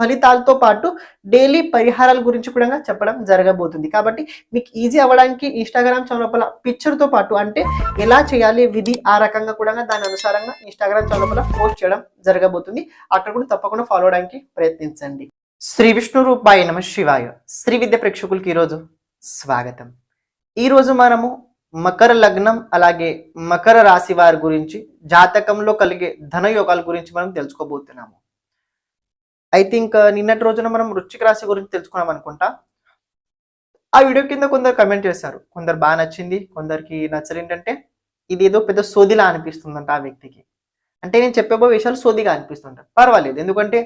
ఫలితాలతో పాటు డైలీ పరిహారాల గురించి కూడా చెప్పడం జరగబోతుంది. కాబట్టి మీకు ఈజీ అవ్వడానికి ఇన్స్టాగ్రామ్ చౌలపల పిక్చర్తో పాటు అంటే ఎలా చేయాలి విధి ఆ రకంగా కూడా దాని అనుసారంగా ఇన్స్టాగ్రామ్ చౌలపల పోస్ట్ చేయడం జరగబోతుంది. అక్కడ కూడా తప్పకుండా ఫాలో అవడానికి ప్రయత్నించండి. శ్రీ విష్ణు రూపాయ నమ శివాయ. శ్రీ విద్య ప్రేక్షకులకి ఈరోజు స్వాగతం. ఈరోజు మనము మకర లగ్నం అలాగే మకర రాశి వారి గురించి జాతకంలో కలిగే ధనయోగాల గురించి మనం తెలుసుకోబోతున్నాము. ఐ థింక్ uh, నిన్నటి రోజున మనం వృశ్చిక రాశి గురించి తెలుసుకున్నాం అనుకుంటా. ఆ వీడియో కింద కొందరు కమెంట్ చేశారు. కొందరు బాగా నచ్చింది కొందరికి నచ్చలేంటంటే ఏంటంటే ఇది ఏదో పెద్ద సోదిలా అనిపిస్తుందంట ఆ వ్యక్తికి. అంటే నేను చెప్పబో విషయాలు సోదిగా అనిపిస్తుంట పర్వాలేదు. ఎందుకంటే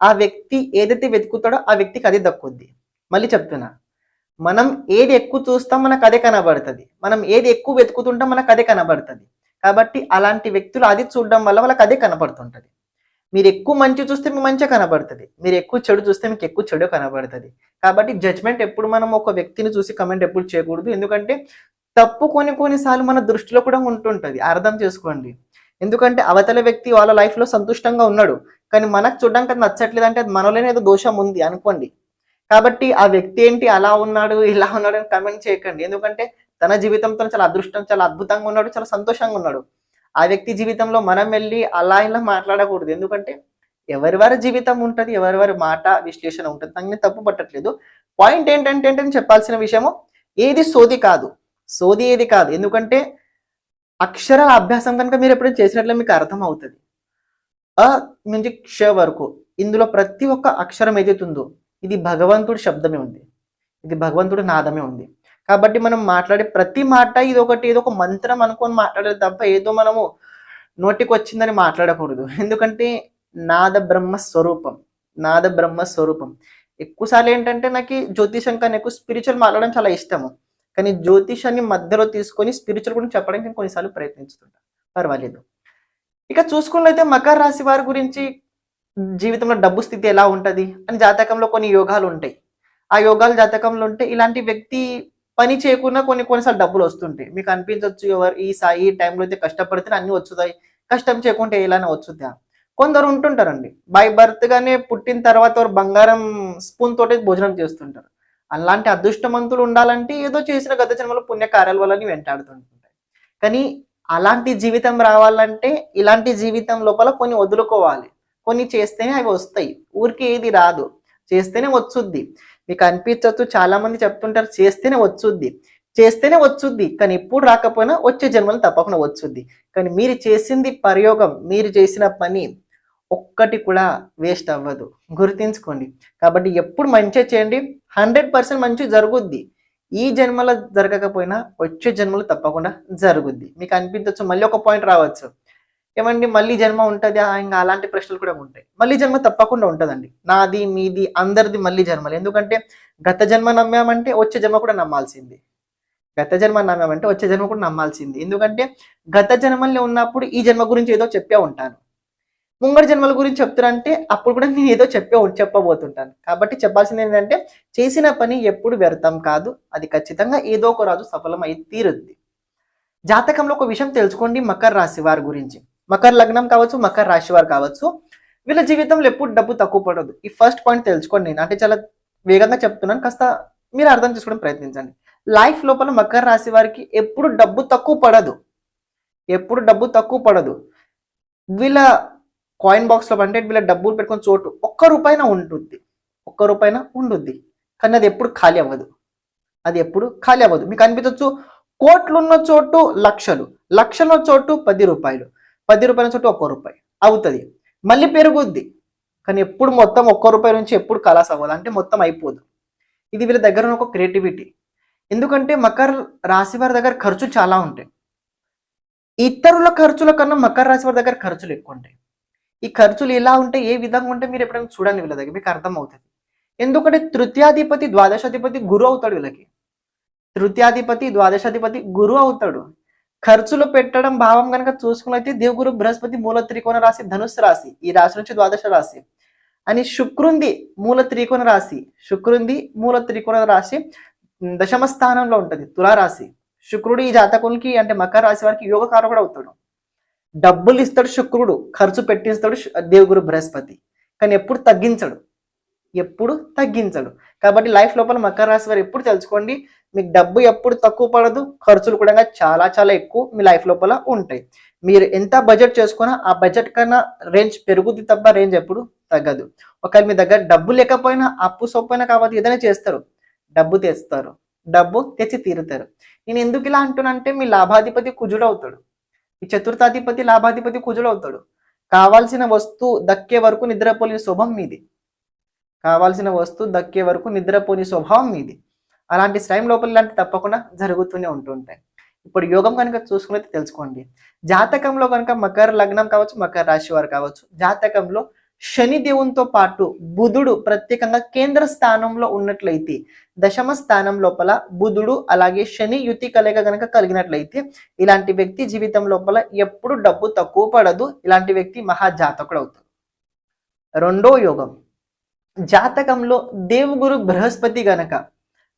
ఆ వ్యక్తి ఏదైతే వెతుకుతాడో ఆ వ్యక్తికి అదే దక్కుద్ది. మళ్ళీ చెప్తున్నా. మనం ఏది ఎక్కువ చూస్తాం మనకు అదే కనబడుతుంది. మనం ఏది ఎక్కువ వెతుకుతుంటాం మనకు అదే కనబడుతుంది. కాబట్టి అలాంటి వ్యక్తులు అది చూడడం వల్ల వాళ్ళకి అదే కనబడుతుంటది మీరు ఎక్కువ మంచి చూస్తే మీకు మంచిగా కనబడుతుంది. మీరు ఎక్కువ చెడు చూస్తే మీకు ఎక్కువ చెడు కనబడుతుంది. కాబట్టి జడ్జ్మెంట్ ఎప్పుడు మనం ఒక వ్యక్తిని చూసి కమెంట్ ఎప్పుడు చేయకూడదు. ఎందుకంటే తప్పు కొన్ని కొన్నిసార్లు మన దృష్టిలో కూడా ఉంటుంటుంది. అర్థం చేసుకోండి. ఎందుకంటే అవతల వ్యక్తి వాళ్ళ లైఫ్లో సంతుష్టంగా ఉన్నాడు. కానీ మనకు చూడడానికి అది నచ్చట్లేదు అంటే అది మనలోనే ఏదో దోషం ఉంది అనుకోండి. కాబట్టి ఆ వ్యక్తి ఏంటి? అలా ఉన్నాడు ఇలా ఉన్నాడు అని కమెంట్ చేయకండి. ఎందుకంటే తన జీవితంతో చాలా అదృష్టం చాలా అద్భుతంగా ఉన్నాడు చాలా సంతోషంగా ఉన్నాడు. ఆ వ్యక్తి జీవితంలో మనం వెళ్ళి అలా ఇలా మాట్లాడకూడదు. ఎందుకంటే ఎవరి వారి జీవితం ఉంటుంది ఎవరి వారి మాట విశ్లేషణ ఉంటుంది. దాన్ని తప్పు పట్టట్లేదు. పాయింట్ ఏంటంటే నేను చెప్పాల్సిన విషయము ఏది సోది కాదు. సోది ఏది కాదు. ఎందుకంటే అక్షర అభ్యాసం కనుక మీరు ఎప్పుడైనా చేసినట్లే మీకు అర్థం అవుతుంది అ నుంచి క్ష వరకు ఇందులో ప్రతి ఒక్క అక్షరం ఏదైతుందో ఇది భగవంతుడి శబ్దమే ఉంది. ఇది భగవంతుడి నాదమే ఉంది. కాబట్టి మనం మాట్లాడే ప్రతి మాట ఇది ఒకటి ఏదో ఒక మంత్రం అనుకొని మాట్లాడే తప్ప ఏదో మనము నోటికి వచ్చిందని మాట్లాడకూడదు. ఎందుకంటే నాద బ్రహ్మ స్వరూపం నాద బ్రహ్మ స్వరూపం. ఎక్కువసార్లు ఏంటంటే నాకు జ్యోతిషం కన్నా ఎక్కువ స్పిరిచువల్ మాట్లాడడం చాలా ఇష్టము. కానీ జ్యోతిషాన్ని మధ్యలో తీసుకొని స్పిరిచువల్ గురించి చెప్పడానికి నేను కొన్నిసార్లు ప్రయత్నిస్తుంటాను పర్వాలేదు. ఇక చూసుకున్నట్లయితే మకర రాశి వారి గురించి జీవితంలో డబ్బు స్థితి ఎలా ఉంటుంది? అని జాతకంలో కొన్ని యోగాలు ఉంటాయి. ఆ యోగాలు జాతకంలో ఉంటే ఇలాంటి వ్యక్తి పని చేయకుండా కొన్ని కొన్నిసార్లు డబ్బులు వస్తుంటాయి. మీకు అనిపించవచ్చు ఎవరు ఈ సా ఈ టైంలో అయితే కష్టపడితే అన్ని వచ్చుతాయి. కష్టం చేయకుంటే ఎలానే వచ్చుద్దా? కొందరు ఉంటుంటారండి. బై బర్త్గానే పుట్టిన తర్వాత వారు బంగారం స్పూన్ తోటి భోజనం చేస్తుంటారు. అలాంటి అదృష్టమంతులు ఉండాలంటే ఏదో చేసిన గత జన్మలో పుణ్యకార్యాల వల్ల వెంటాడుతుంటుంటాయి. కానీ అలాంటి జీవితం రావాలంటే ఇలాంటి జీవితం లోపల కొన్ని వదులుకోవాలి. కొన్ని చేస్తేనే అవి వస్తాయి. ఊరికి ఏది రాదు. చేస్తేనే వచ్చుద్ది. మీకు అనిపించవచ్చు చాలా మంది చెప్తుంటారు చేస్తేనే వచ్చుద్ది. చేస్తేనే వచ్చుద్ది కానీ ఎప్పుడు రాకపోయినా వచ్చే జన్మలు తప్పకుండా వచ్చుద్ది. కానీ మీరు చేసింది ప్రయోగం మీరు చేసిన పని ఒక్కటి కూడా వేస్ట్ అవ్వదు. గుర్తించుకోండి. కాబట్టి ఎప్పుడు మంచిగా చేయండి హండ్రెడ్ పర్సెంట్ మంచి జరుగుద్ది. ఈ జన్మలో జరగకపోయినా వచ్చే జన్మలు తప్పకుండా జరుగుద్ది. మీకు అనిపించవచ్చు మళ్ళీ ఒక పాయింట్ రావచ్చు. ఏమండి మళ్ళీ జన్మ ఉంటుంది? ఇంకా అలాంటి ప్రశ్నలు కూడా ఉంటాయి. మళ్ళీ జన్మ తప్పకుండా ఉంటుందండి. నాది మీది అందరిది మళ్ళీ జన్మలు. ఎందుకంటే గత జన్మ నమ్మామంటే వచ్చే జన్మ కూడా నమ్మాల్సింది. గత జన్మ నమ్మామంటే వచ్చే జన్మ కూడా నమ్మాల్సింది. ఎందుకంటే గత జన్మల్లో ఉన్నప్పుడు ఈ జన్మ గురించి ఏదో చెప్పే ఉంటాను. ముంగడి జన్మల గురించి చెప్తారంటే అప్పుడు కూడా నేను ఏదో చెప్పే చెప్పబోతుంటాను. కాబట్టి చెప్పాల్సింది ఏంటంటే చేసిన పని ఎప్పుడు వ్యర్థం కాదు. అది ఖచ్చితంగా ఏదో ఒక రాజు సఫలమై తీరుద్ది. జాతకంలో ఒక విషయం తెలుసుకోండి మకర రాశి వారి గురించి. మకర లగ్నం కావచ్చు మకర రాశి వారు కావచ్చు వీళ్ళ జీవితంలో ఎప్పుడు డబ్బు తక్కువ పడదు. ఈ ఫస్ట్ పాయింట్ తెలుసుకోండి నేను. అంటే చాలా వేగంగా చెప్తున్నాను. కాస్త మీరు అర్థం చేసుకోవడం ప్రయత్నించండి. లైఫ్ లోపల మకర రాశి వారికి ఎప్పుడు డబ్బు తక్కువ పడదు. ఎప్పుడు డబ్బు తక్కువ పడదు. వీళ్ళ కాయిన్ బాక్స్లో అంటే వీళ్ళ డబ్బులు పెట్టుకున్న చోటు ఒక్క రూపాయిన ఉంటుంది ఒక్క రూపాయిన ఉండుద్ది. కానీ అది ఎప్పుడు ఖాళీ అవ్వదు. అది ఎప్పుడు ఖాళీ అవ్వదు. మీకు అనిపించవచ్చు కోట్లున్న చోటు లక్షలు. లక్షల చోటు పది రూపాయలు. పది రూపాయల చోటు ఒక్క రూపాయి అవుతుంది. మళ్ళీ పెరుగుద్ది. కానీ ఎప్పుడు మొత్తం ఒక్క రూపాయి నుంచి ఎప్పుడు కలాస్ అవ్వదు అంటే మొత్తం అయిపోదు. ఇది వీళ్ళ దగ్గర ఉన్న ఒక క్రియేటివిటీ. ఎందుకంటే మకర్ రాశి వారి దగ్గర ఖర్చు చాలా ఉంటాయి. ఇతరుల ఖర్చుల కన్నా మకర రాశి వారి దగ్గర ఖర్చులు ఎక్కువ ఉంటాయి. ఈ ఖర్చులు ఎలా ఉంటాయి ఏ విధంగా ఉంటే మీరు ఎప్పుడైనా చూడండి వీళ్ళ దగ్గర. మీకు అర్థం అవుతుంది ఎందుకంటే తృతీయాధిపతి ద్వాదశాధిపతి గురు అవుతాడు వీళ్ళకి. తృతీయాధిపతి ద్వాదశాధిపతి గురు అవుతాడు. ఖర్చులు పెట్టడం భావం కనుక చూసుకున్నైతే దేవుగురు బృహస్పతి మూల త్రికోణ రాశి ధనుస్సు రాశి ఈ రాశి నుంచి ద్వాదశ రాశి అని శుక్రుంది మూల త్రికోణ రాశి. శుక్రుంది మూల త్రికోణ రాశి దశమ స్థానంలో ఉంటుంది తులారాశి. శుక్రుడు ఈ జాతకునికి అంటే మకర రాశి వారికి యోగకారకుడు అవుతాడు. డబ్బులు ఇస్తాడు శుక్రుడు ఖర్చు పెట్టిస్తాడు దేవుగురు బృహస్పతి. కానీ ఎప్పుడు తగ్గించడు. ఎప్పుడు తగ్గించడు. కాబట్టి లైఫ్ లోపల మకర రాశి వారు ఎప్పుడు తెలుసుకోండి మీకు డబ్బు ఎప్పుడు తక్కువ పడదు ఖర్చులు కూడా చాలా చాలా ఎక్కువ మీ లైఫ్ లోపల ఉంటాయి. మీరు ఎంత బడ్జెట్ చేసుకున్నా ఆ బడ్జెట్ కన్నా రేంజ్ పెరుగుద్ది తప్ప రేంజ్ ఎప్పుడు తగ్గదు. ఒకవేళ మీ దగ్గర డబ్బు లేకపోయినా అప్పు సొప్పైనా కాబట్టి ఏదైనా చేస్తారు. డబ్బు తెస్తారు. డబ్బు తెచ్చి తీరుతారు. నేను ఎందుకు ఇలా అంటున్నానంటే మీ లాభాధిపతి కుజుడు అవుతాడు ఈ చతుర్థాధిపతి లాభాధిపతి కుజుడు అవుతాడు కావాల్సిన వస్తువు దక్కే వరకు నిద్రపోలే శుభం మీది. కావాల్సిన వస్తువు దక్కే వరకు నిద్రపోని స్వభావం మీది. అలాంటి స్వయం లోపల లాంటి తప్పకుండా జరుగుతూనే ఉంటుంటాయి. ఇప్పుడు యోగం కనుక చూసుకున్నది తెలుసుకోండి. జాతకంలో కనుక మకర లగ్నం కావచ్చు మకర రాశి వారు కావచ్చు జాతకంలో శని దేవునితో పాటు బుధుడు ప్రత్యేకంగా కేంద్ర స్థానంలో ఉన్నట్లయితే దశమ స్థానం లోపల బుధుడు అలాగే శని యుతి కలయిక కనుక కలిగినట్లయితే ఇలాంటి వ్యక్తి జీవితం లోపల ఎప్పుడు డబ్బు తక్కువ పడదు. ఇలాంటి వ్యక్తి మహాజాతకుడు అవుతాడు. రెండో యోగం. జాతకంలో దేవుగురు బృహస్పతి గనక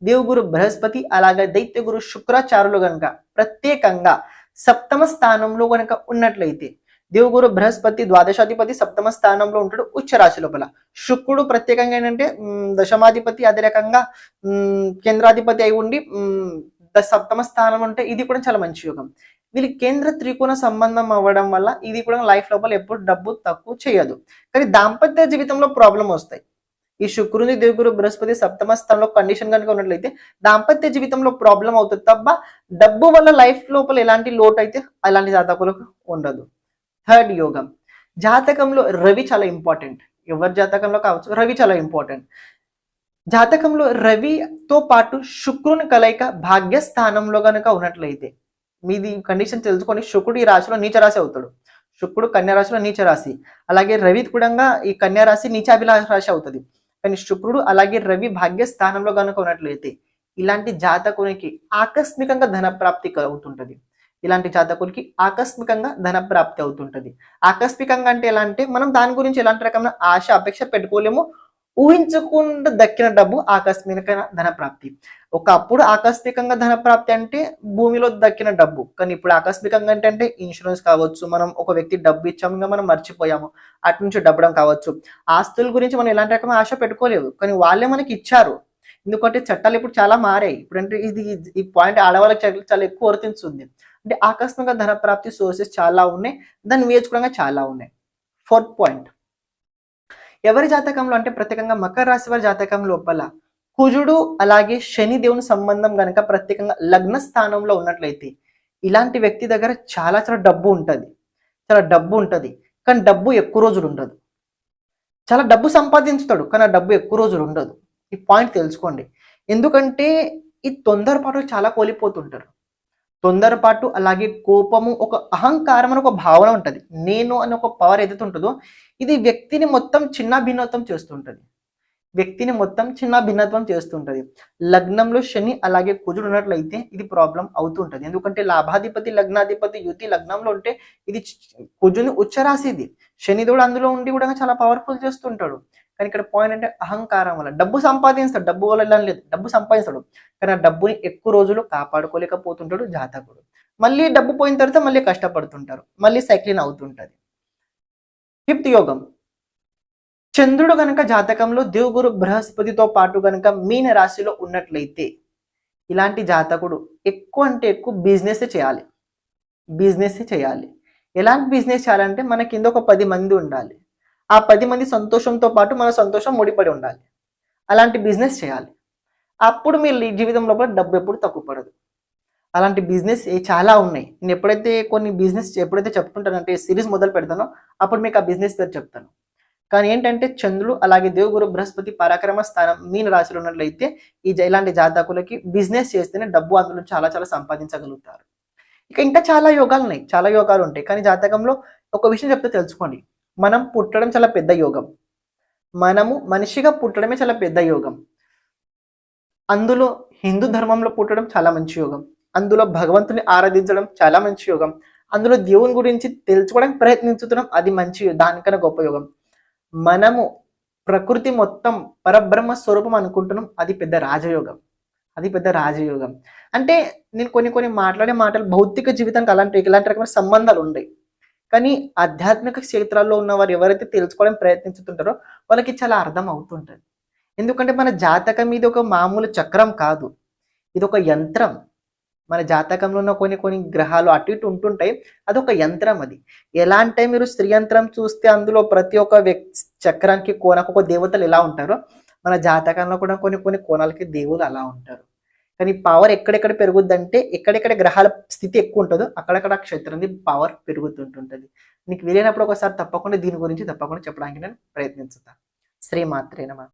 దేవుగురు బృహస్పతి అలాగే దైత్యగురు శుక్రాచారులు గనక ప్రత్యేకంగా సప్తమ స్థానంలో గనక ఉన్నట్లయితే దేవుగురు బృహస్పతి ద్వాదశాధిపతి సప్తమ స్థానంలో ఉంటాడు ఉచ్చరాశి లోపల. శుక్రుడు ప్రత్యేకంగా ఏంటంటే దశమాధిపతి అదే రకంగా కేంద్రాధిపతి అయి ఉండి ద- సప్తమ స్థానం ఉంటే ఇది కూడా చాలా మంచి యోగం. వీళ్ళు కేంద్ర త్రికోణ సంబంధం అవ్వడం వల్ల ఇది కూడా లైఫ్ లోపల ఎప్పుడు డబ్బు తక్కువ చేయదు. కానీ దాంపత్య జీవితంలో ప్రాబ్లం వస్తాయి. ఈ శుక్రుని దేవుగురు బృహస్పతి సప్తమ స్థానంలో కండిషన్ కనుక ఉన్నట్లయితే దాంపత్య జీవితంలో ప్రాబ్లం అవుతుంది తప్ప డబ్బు వల్ల లైఫ్ లోపల ఎలాంటి లోటు అయితే అలాంటి జాతకులకు ఉండదు. థర్డ్ యోగం. జాతకంలో రవి చాలా ఇంపార్టెంట్ ఎవరి జాతకంలో కావచ్చు? రవి చాలా ఇంపార్టెంట్ జాతకంలో రవితో పాటు శుక్రుని కలయిక భాగ్య స్థానంలో గనుక ఉన్నట్లయితే మీది కండిషన్ తెలుసుకొని శుక్రుడు ఈ రాశిలో నీచరాశి అవుతాడు. శుక్రుడు కన్యా రాశిలో నీచరాశి. అలాగే రవి కూడా ఈ కన్యా రాశి నీచాభిలాష రాశి అవుతుంది. కానీ శుక్రుడు అలాగే రవి భాగ్య స్థానంలో కనుక ఉన్నట్లయితే ఇలాంటి జాతకునికి ఆకస్మికంగా ధన ప్రాప్తి అవుతుంటది ఇలాంటి జాతకులకి ఆకస్మికంగా ధన ప్రాప్తి అవుతుంటది. ఆకస్మికంగా అంటే ఎలా అంటే మనం దాని గురించి ఎలాంటి రకమైన ఆశ అపేక్ష పెట్టుకోలేము. ఊహించకుండా దక్కిన డబ్బు ఆకస్మిక ధన ప్రాప్తి ఒకప్పుడు ఆకస్మికంగా ధన ప్రాప్తి అంటే భూమిలో దక్కిన డబ్బు. కానీ ఇప్పుడు ఆకస్మికంగా అంటే అంటే ఇన్సూరెన్స్ కావచ్చు మనం ఒక వ్యక్తి డబ్బు ఇచ్చాము మనం మర్చిపోయాము. అటు నుంచి డబ్బడం కావచ్చు. ఆస్తుల గురించి మనం ఎలాంటి రకమైన ఆశ పెట్టుకోలేదు. కానీ వాళ్ళే మనకి ఇచ్చారు. ఎందుకంటే చట్టాలు ఇప్పుడు చాలా మారాయి. ఇప్పుడు అంటే ఇది ఈ పాయింట్ ఆడవాళ్ళకి చాలా- చాలా ఎక్కువ వర్తించుంది. అంటే ఆకస్మిక ధన ప్రాప్తి సోర్సెస్ చాలా ఉన్నాయి. దాన్ని వేచుకోవడంగా చాలా ఉన్నాయి. Fourth point. ఎవరి జాతకంలో అంటే ప్రత్యేకంగా మకర రాశి వారి జాతకం లోపల కుజుడు అలాగే శని దేవుని సంబంధం గనక ప్రత్యేకంగా లగ్న స్థానంలో ఉన్నట్లయితే ఇలాంటి వ్యక్తి దగ్గర చాలా చాలా డబ్బు ఉంటుంది. చాలా డబ్బు ఉంటుంది. కానీ డబ్బు ఎక్కువ రోజులు ఉండదు. చాలా డబ్బు సంపాదించుతాడు కానీ ఆ డబ్బు ఎక్కువ రోజులు ఉండదు. ఈ పాయింట్ తెలుసుకోండి. ఎందుకంటే ఈ తొందరపాటు చాలా కోల్పోతుంటారు. తొందరపాటు అలాగే కోపము ఒక అహంకారం అని ఒక భావన ఉంటుంది. నేను అనే ఒక పవర్ ఏదైతే ఉంటుందో ఇది వ్యక్తిని మొత్తం చిన్న భిన్నత్వం చేస్తుంటది వ్యక్తిని మొత్తం చిన్న భిన్నత్వం చేస్తుంటది. లగ్నంలో శని అలాగే కుజుడు ఉన్నట్లయితే ఇది ప్రాబ్లం అవుతుంటది. ఎందుకంటే లాభాధిపతి లగ్నాధిపతి యుతి లగ్నంలో ఉంటే ఇది కుజుని ఉచ్చరాశిది శనిదేవుడు అందులో ఉండి కూడా చాలా పవర్ఫుల్ చేస్తుంటాడు. కానీ ఇక్కడ పాయింట్ అంటే అహంకారం వల్ల. డబ్బు సంపాదిస్తాడు. డబ్బు వల్ల లేదు. డబ్బు సంపాదిస్తాడు. కానీ ఆ డబ్బుని ఎక్కువ రోజులు కాపాడుకోలేకపోతుంటాడు జాతకుడు. మళ్ళీ డబ్బు పోయిన తర్వాత మళ్ళీ కష్టపడుతుంటారు. మళ్ళీ సైక్లిన్ అవుతుంటది. ఫిఫ్త్ యోగం. చంద్రుడు గనక జాతకంలో దేవుగురు బృహస్పతితో పాటు గనక మీన రాశిలో ఉన్నట్లయితే ఇలాంటి జాతకుడు ఎక్కువ అంటే ఎక్కువ బిజినెస్ చేయాలి. బిజినెస్ చేయాలి. ఎలాంటి బిజినెస్ చేయాలంటే మన కింద ఒక పది మంది ఉండాలి. ఆ పది మంది సంతోషంతో పాటు మన సంతోషం ముడిపడి ఉండాలి. అలాంటి బిజినెస్ చేయాలి. అప్పుడు మీ లీ- జీవితం లోపల డబ్బు ఎప్పుడు తక్కువ పడదు. అలాంటి బిజినెస్ చాలా ఉన్నాయి. నేను ఎప్పుడైతే కొన్ని బిజినెస్ ఎప్పుడైతే చెప్తుంటానంటే సిరీస్ మొదలు పెడతానో అప్పుడు మీకు ఆ బిజినెస్ పేరు చెప్తాను. కానీ ఏంటంటే చంద్రుడు అలాగే దేవుగురు బృహస్పతి పరాక్రమ స్థానం మీన రాశిలో ఉన్నట్లయితే ఈ ఇలాంటి జాతకులకి బిజినెస్ చేస్తేనే డబ్బు అందులో చాలా చాలా సంపాదించగలుగుతారు. ఇక ఇంకా చాలా యోగాలు ఉన్నాయి. చాలా యోగాలు ఉంటాయి. కానీ జాతకంలో ఒక విషయం చెప్తే తెలుసుకోండి. మనం పుట్టడం చాలా పెద్ద యోగం. మనము మనిషిగా పుట్టడమే చాలా పెద్ద యోగం. అందులో హిందూ ధర్మంలో పుట్టడం చాలా మంచి యోగం. అందులో భగవంతుని ఆరాధించడం చాలా మంచి యోగం. అందులో దేవుని గురించి తెలుసుకోవడానికి ప్రయత్నించుతున్నాం అది మంచి దానికన్నా గొప్ప యోగం. మనము ప్రకృతి మొత్తం పరబ్రహ్మ స్వరూపం అనుకుంటున్నాం. అది పెద్ద రాజయోగం. అది పెద్ద రాజయోగం. అంటే నేను కొన్ని కొన్ని మాట్లాడే మాటలు భౌతిక జీవితానికి అలాంటి ఇలాంటి రకమైన సంబంధాలు ఉన్నాయి కానీ ఆధ్యాత్మిక క్షేత్రాల్లో ఉన్న వారు ఎవరైతే తెలుసుకోవడానికి ప్రయత్నించుతుంటారో వాళ్ళకి చాలా అర్థం అవుతుంటుంది. ఎందుకంటే మన జాతకం ఇది ఒక మామూలు చక్రం కాదు. ఇది ఒక యంత్రం. మన జాతకంలో ఉన్న కొన్ని కొన్ని గ్రహాలు అటు ఇటు ఉంటుంటాయి. అది ఒక యంత్రం అది. ఎలా అంటే మీరు స్త్రీ యంత్రం చూస్తే అందులో ప్రతి ఒక్క వ్యక్తి చక్రానికి కోనకు ఒక దేవతలు ఎలా ఉంటారో మన జాతకంలో కూడా కొన్ని కొన్ని కోణాలకి దేవులు అలా ఉంటారు. కానీ పవర్ ఎక్కడెక్కడ పెరుగుద్దంటే ఎక్కడెక్కడ గ్రహాల స్థితి ఎక్కువ ఉంటుందో అక్కడక్కడ క్షేత్రంది పవర్ పెరుగుతుంటుంటుంది. నీకు వీలైనప్పుడు ఒకసారి తప్పకుండా దీని గురించి తప్పకుండా చెప్పడానికి నేను ప్రయత్నించుతాను శ్రీమాత్రేనమా